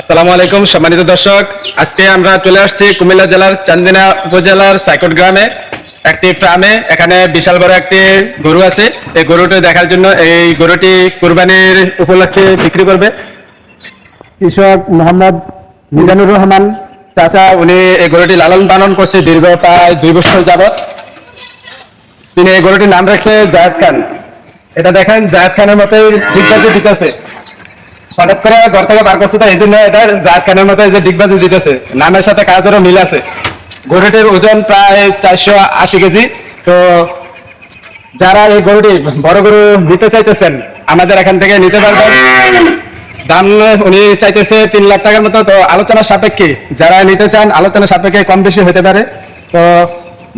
আসসালামু আলাইকুম, সম্মানিত দর্শক। আজকে আমরা চলে আসছি কুমিল্লা জেলার চান্দিনা উপজেলার সাইকট গ্রামে, একটি ফার্মে। এখানে বিশাল বড় একটি গরু আছে। এই গরুটি দেখার জন্য এই গরুটি কুরবানির উপলক্ষে বিক্রি করবে। কৃষক মোহাম্মদ মিজানুর রহমান চাচা, উনি এই গরুটি লালন পালন করছে দীর্ঘ প্রায় দুই বছর যাবত তিনি এই গরুটির নাম রাখে জায়দ খান। এটা দেখেন, জায়দ খানের মতোই দিগ্বাজি দিতেছে হঠাৎ করে ঘর থেকে বার করছে তো, এই জন্য এটা জাহাজ খানের মতো যে ডিগবাজি দিতেছে। নামের সাথে কাজেরও মিল আছে। গরুটির ওজন প্রায় চারশো আশি কেজি। তো যারা এই গরুটি বড় গরু নিতে চাইতেছেন, আমাদের এখান থেকে নিতে পারবেন। দাম উনি চাইতেছে তিন লাখ টাকার মতো। তো আলোচনার সাপেক্ষে যারা নিতে চান, আলোচনার সাপেক্ষে কম বেশি হতে পারে। তো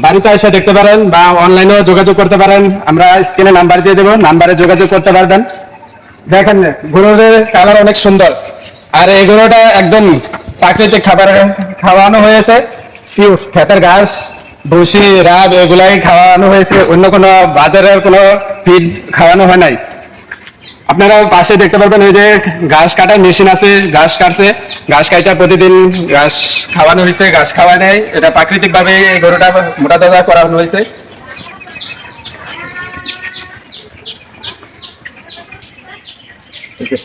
বাড়িতে এসে দেখতে পারেন বা অনলাইনেও যোগাযোগ করতে পারেন। আমরা স্ক্রিনে নাম্বার দিয়ে দেবো, নাম্বারে যোগাযোগ করতে পারবেন। দেখেন গরুর কালার অনেক সুন্দর। আর এই গরুটা একদম প্রাকৃতিক খাবার, খাওয়ানো হয়েছে। পিওর খেতের ঘাস, ভুসি, রাব, এগুলাই খাওয়ানো হয়েছে। অন্য কোনো বাজারের কোনো ফিড খাওয়ানো হয় নাই। আপনারা পাশে দেখতে পারবেন, ওই যে ঘাস কাটার মেশিন আছে, ঘাস কাটছে। ঘাস কাটা প্রতিদিন ঘাস খাওয়ানো হয়েছে, ঘাস খাওয়া নেই। এটা প্রাকৃতিক ভাবে এই গরুটা মোটা তাজা করানো হয়েছে। এই যে,